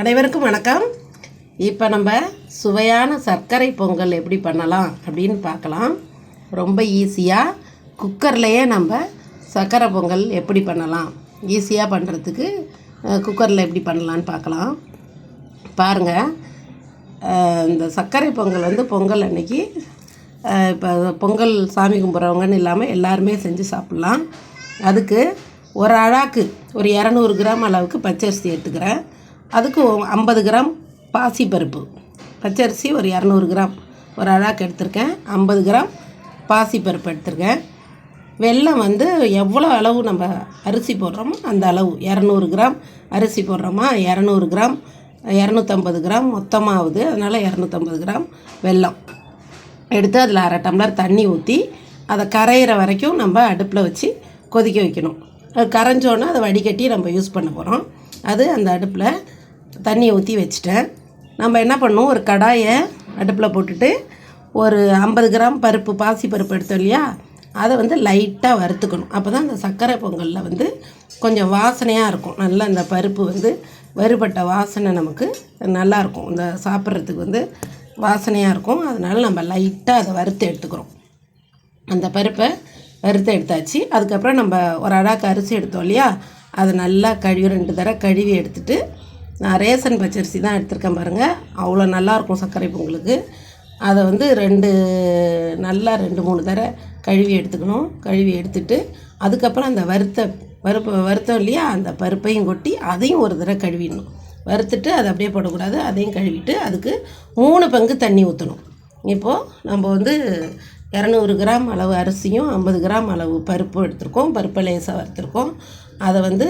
அனைவருக்கும் வணக்கம். இப்போ நம்ம சுவையான சர்க்கரை பொங்கல் எப்படி பண்ணலாம் அப்படின்னு பார்க்கலாம். ரொம்ப ஈஸியாக குக்கர்லேயே நம்ம சர்க்கரை பொங்கல் எப்படி பண்ணலாம். ஈஸியாக பண்ணுறதுக்கு குக்கரில் எப்படி பண்ணலான்னு பார்க்கலாம். பாருங்கள் இந்த சர்க்கரை பொங்கல் வந்து பொங்கல் அன்னைக்கு இப்போ பொங்கல் சாமி கும்பிட்றவங்கன்னு இல்லாமல் எல்லாருமே செஞ்சு சாப்பிட்லாம். அதுக்கு ஒரு அழாக்கு ஒரு இரநூறு கிராம் அளவுக்கு பச்சரிசி எடுத்துக்கிறேன். அதுக்கு ஐம்பது கிராம் பாசிப்பருப்பு பச்சரிசி ஒரு இரநூறு கிராம். ஒரு அழாக்கு எடுத்திருக்கேன். ஐம்பது கிராம் பாசிப்பருப்பு எடுத்திருக்கேன். வெல்லம் வந்து எவ்வளோ அளவு நம்ம அரிசி போடுறோமோ அந்த அளவு. இரநூறு கிராம் அரிசி போடுறோமா? இரநூறு கிராம். இரநூத்தம்பது கிராம் மொத்தமாக ஆகுது அதனால் இரநூத்தம்பது கிராம் வெல்லம். எடுத்து அதில் அரை டம்ளர் தண்ணி ஊற்றி அதை கரையிற வரைக்கும் நம்ம அடுப்பில் வச்சு கொதிக்க வைக்கணும். அது கரைஞ்சோன்னே அதை வடிகட்டி நம்ம யூஸ் பண்ண போகிறோம் அது அந்த அடுப்பில் தண்ணியை ஊற்றி வச்சுட்டேன். நம்ம என்ன பண்ணணும் ஒரு கடாயை அடுப்பில் போட்டுட்டு ஒரு ஐம்பது கிராம் பருப்பு பாசி பருப்பு எடுத்தோம் இல்லையா? அதை வந்து லைட்டாக வறுத்துக்கணும். அப்போ தான் அந்த சர்க்கரை பொங்கலில் வந்து கொஞ்சம் வாசனையாக இருக்கும். நல்லா இந்த பருப்பு வந்து வறுபட்ட வாசனை நமக்கு நல்லாயிருக்கும் இந்த சாப்பிட்றதுக்கு வந்து வாசனையாக இருக்கும். அதனால் நம்ம லைட்டாக அதை வறுத்து எடுத்துக்கிறோம். அந்த பருப்பை வறுத்து எடுத்தாச்சு. அதுக்கப்புறம் நம்ம ஒரு அடாக்கு அரிசி எடுத்தோம் இல்லையா? அதை நல்லா கழுவி ரெண்டு தடவை கழுவி எடுத்துட்டு நான் ரேசன் பச்சரிசி தான் எடுத்திருக்கேன் பாருங்கள் அவ்வளோ நல்லாயிருக்கும் சர்க்கரை பொங்கலுக்கு. அதை வந்து ரெண்டு நல்லா ரெண்டு மூணு தடவை கழுவி எடுத்துக்கணும். கழுவி எடுத்துட்டு அதுக்கப்புறம் அந்த வறுத்த பருப்பு வறுத்தோம் இல்லையா அந்த பருப்பையும் கொட்டி அதையும் ஒரு தடவை கழுவிடணும். வறுத்துட்டு அதை அப்படியே போடக்கூடாது. அதையும் கழுவிட்டு அதுக்கு மூணு பங்கு தண்ணி ஊற்றணும் இப்போது நம்ம வந்து இரநூறு கிராம் அளவு அரிசியும் ஐம்பது கிராம் அளவு பருப்பும் எடுத்திருக்கோம். பருப்பை லேசாக வறுத்துருக்கோம். அதை வந்து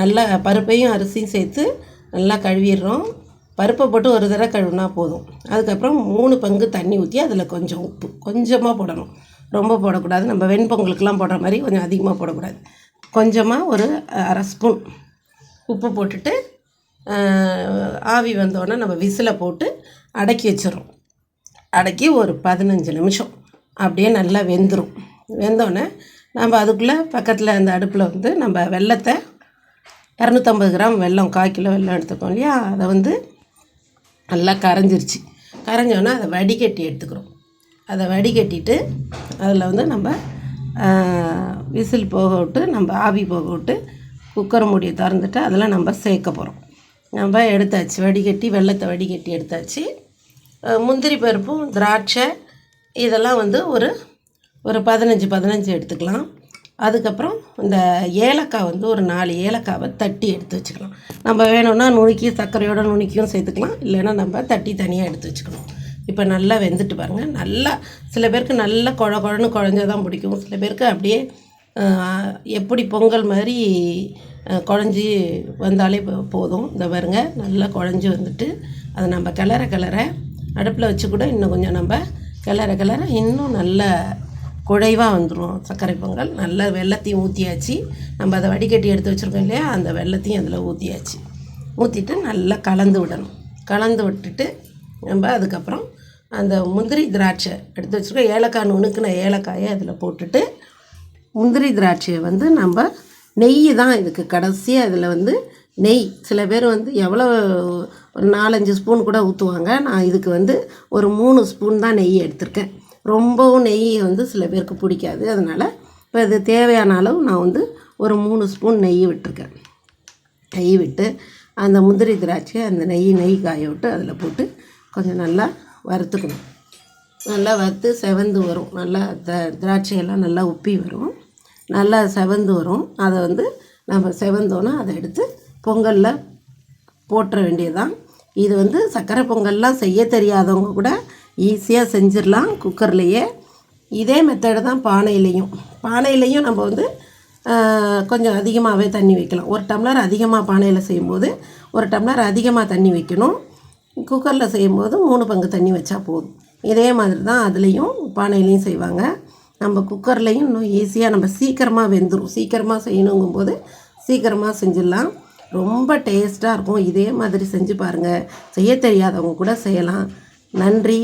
நல்லா பருப்பையும் அரிசியும் சேர்த்து நல்லா கழுவிடுறோம். பருப்பை போட்டு ஒரு தடவை கழுவினா போதும். அதுக்கப்புறம் மூணு பங்கு தண்ணி ஊற்றி அதில் கொஞ்சம் உப்பு. கொஞ்சமாக போடணும். ரொம்ப போடக்கூடாது. நம்ம வெண்பொங்கலுக்கெலாம் போடுற மாதிரி கொஞ்சம் அதிகமாக போடக்கூடாது. கொஞ்சமாக ஒரு அரை ஸ்பூன் உப்பு போட்டுட்டு ஆவி வந்தோடனே நம்ம விசிலை போட்டு அடக்கி வச்சிடறோம். அடக்கி ஒரு பதினஞ்சு நிமிஷம். அப்படியே நல்லா வெந்துடும் வெந்தோடனே நம்ம அதுக்குள்ளே பக்கத்தில் அந்த அடுப்பில் வந்து நம்ம வெள்ளத்தை இரநூத்தம்பது கிராம் வெல்லம் கால் கிலோ வெல்லம் எடுத்துக்கோம் இல்லையா? அதை வந்து நல்லா கரைஞ்சிருச்சு. கரைஞ்சோன்னா அதை வடிகட்டி எடுத்துக்கிறோம். அதை வடிகட்டிட்டு அதில் வந்து நம்ம விசில் போக விட்டு நம்ம ஆவி போக விட்டு குக்கர் மூடியை திறந்துட்டு அதில் நம்ம சேர்க்க போகிறோம். நம்ம எடுத்தாச்சு வடிகட்டி வெள்ளத்தை வடிகட்டி எடுத்தாச்சு. முந்திரி பருப்பும் திராட்சை இதெல்லாம் வந்து ஒரு ஒரு பதினஞ்சு பதினஞ்சு எடுத்துக்கலாம். அதுக்கப்புறம் இந்த ஏலக்காய் வந்து ஒரு நாலு ஏலக்காவை தட்டி எடுத்து வச்சுக்கலாம். நம்ம வேணும்னா நுணுக்கி சர்க்கரையோட நுணுக்கியும் சேர்த்துக்கலாம். இல்லைன்னா நம்ம தட்டி தனியாக எடுத்து வச்சுக்கணும் இப்போ நல்லா வெந்துட்டு பாருங்கள் நல்லா சில பேருக்கு நல்லா குழ குழன்னு குழஞ்சா தான் பிடிக்கும். சில பேருக்கு அப்படியே எப்படி பொங்கல் மாதிரி குழஞ்சி வந்தாலே போதும். இந்த பாருங்க நல்லா குழஞ்சி வந்துட்டு அதை நம்ம கிளற கிளற அடுப்பில் வச்சு கூட இன்னும் கொஞ்சம் நம்ம கிளற கிளற இன்னும் நல்லா குழைவாக வந்துடும் சர்க்கரை பொங்கல். நல்லா வெள்ளத்தையும் ஊற்றியாச்சு நம்ம அதை வடிகட்டி எடுத்து வச்சுருக்கோம் இல்லையா? அந்த வெள்ளத்தையும் அதில் ஊற்றியாச்சு ஊற்றிட்டு நல்லா கலந்து விடணும். கலந்து விட்டுட்டு நம்ம அதுக்கப்புறம் அந்த முந்திரி திராட்சை எடுத்து வச்சுருக்கோம். ஏலக்காய் நுணுக்குன ஏலக்காயை அதில் போட்டுட்டு முந்திரி திராட்சையை வந்து நம்ம நெய் தான் இதுக்கு கடைசியாக அதில் வந்து நெய். சில பேர் வந்து எவ்வளோ ஒரு நாலஞ்சு ஸ்பூன் கூட ஊற்றுவாங்க நான் இதுக்கு வந்து ஒரு மூணு ஸ்பூன் தான் நெய் எடுத்திருக்கேன். ரொம்பவும் நெய் வந்து சில பேருக்கு பிடிக்காது. அதனால் இப்போ இது தேவையான அளவு நான் வந்து ஒரு மூணு ஸ்பூன் நெய் விட்டுருக்கேன். நெய் விட்டு அந்த முந்திரி திராட்சை அந்த நெய் நெய் காய விட்டு அதில் போட்டு கொஞ்சம் நல்லா வறுத்துக்கணும். நல்லா வறுத்து செவந்து வரும். நல்லா த திராட்சையெல்லாம் நல்லா உப்பி வரும். நல்லா செவந்து வரும். அதை வந்து நம்ம செவந்தோன்னா அதை எடுத்து பொங்கலில் போட்டுற வேண்டியதுதான். இது வந்து சர்க்கரை பொங்கல்லாம் செய்ய தெரியாதவங்க கூட ஈஸியாக செஞ்சிடலாம் குக்கர்லேயே. இதே மெத்தடு தான் பானையிலையும். பானையிலையும் நம்ம வந்து கொஞ்சம் அதிகமாகவே தண்ணி வைக்கலாம். ஒரு டம்ளர் அதிகமாக பானையில் செய்யும்போது ஒரு டம்ளர் அதிகமாக தண்ணி வைக்கணும். குக்கரில் செய்யும்போது மூணு பங்கு தண்ணி வச்சா போதும். இதே மாதிரி தான் அதுலேயும் பானையிலையும் செய்வாங்க. நம்ம குக்கர்லேயும் இன்னும் ஈஸியாக நம்ம சீக்கிரமாக வெந்துடும் சீக்கிரமாக செய்யணுங்கும்போது சீக்கிரமாக செஞ்சிடலாம். ரொம்ப டேஸ்ட்டாக இருக்கும். இதே மாதிரி செஞ்சு பாருங்கள் செய்ய தெரியாதவங்க கூட செய்யலாம். நன்றி.